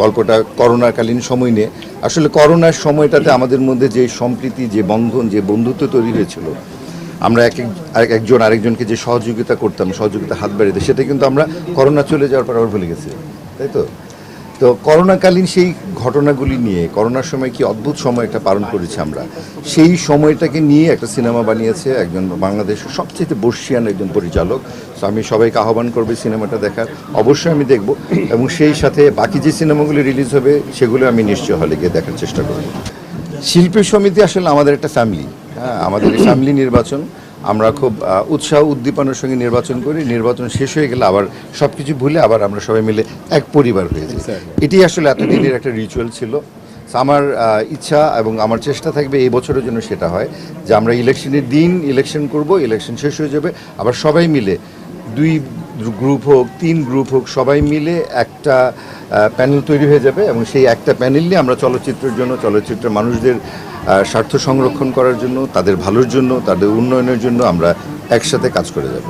গল্পটা করোনাকালীন সময় নিয়ে। আসলে করোনার সময়টাতে আমাদের মধ্যে যে সম্প্রীতি, যে বন্ধন, যে বন্ধুত্ব তৈরি হয়েছিল, আমরা এক এক একজন আরেকজনকে যে সহযোগিতা করতাম, সহযোগিতা হাত বাড়িতে সেটা কিন্তু আমরা করোনা চলে যাওয়ার পর আবার ভুলে গেছি। তাই তো? তো করোনাকালীন সেই ঘটনাগুলি নিয়ে, করোনার সময় কি অদ্ভুত সময় একটা পালন করেছি আমরা, সেই সময়টাকে নিয়ে একটা সিনেমা বানিয়েছে একজন বাংলাদেশের সবচেয়ে বর্ষিয়ান একজন পরিচালক। তো আমি সবাইকে আহ্বান করবে সিনেমাটা দেখার। অবশ্যই আমি দেখব এবং সেই সাথে বাকি যে সিনেমাগুলি রিলিজ হবে সেগুলো আমি নিশ্চয় হলে গিয়ে দেখার চেষ্টা করব। শিল্পী সমিতি আসলে আমাদের একটা ফ্যামিলি হ্যাঁ আমাদের ফ্যামিলি নির্বাচন। আমরা খুব উৎসাহ উদ্দীপনার সঙ্গে নির্বাচন করি। নির্বাচন শেষ হয়ে গেলে আবার সব কিছু ভুলে আবার আমরা সবাই মিলে এক পরিবার হয়ে যাই। এটি আসলে এতদিনের একটা রিচুয়াল ছিল। আমার ইচ্ছা এবং আমার চেষ্টা থাকবে এই বছরের জন্য সেটা হয় যে আমরা ইলেকশনের দিন ইলেকশন করব ইলেকশন শেষ হয়ে যাবে আবার সবাই মিলে দুই গ্রুপ হোক, তিন গ্রুপ হোক, সবাই মিলে একটা প্যানেল তৈরি হয়ে যাবে এবং সেই একটা প্যানেল নিয়ে আমরা চলচ্চিত্রের জন্য, চলচ্চিত্রের মানুষদের স্বার্থ সংরক্ষণ করার জন্য, তাদের ভালোর জন্য, তাদের উন্নয়নের জন্য আমরা একসাথে কাজ করে যাব।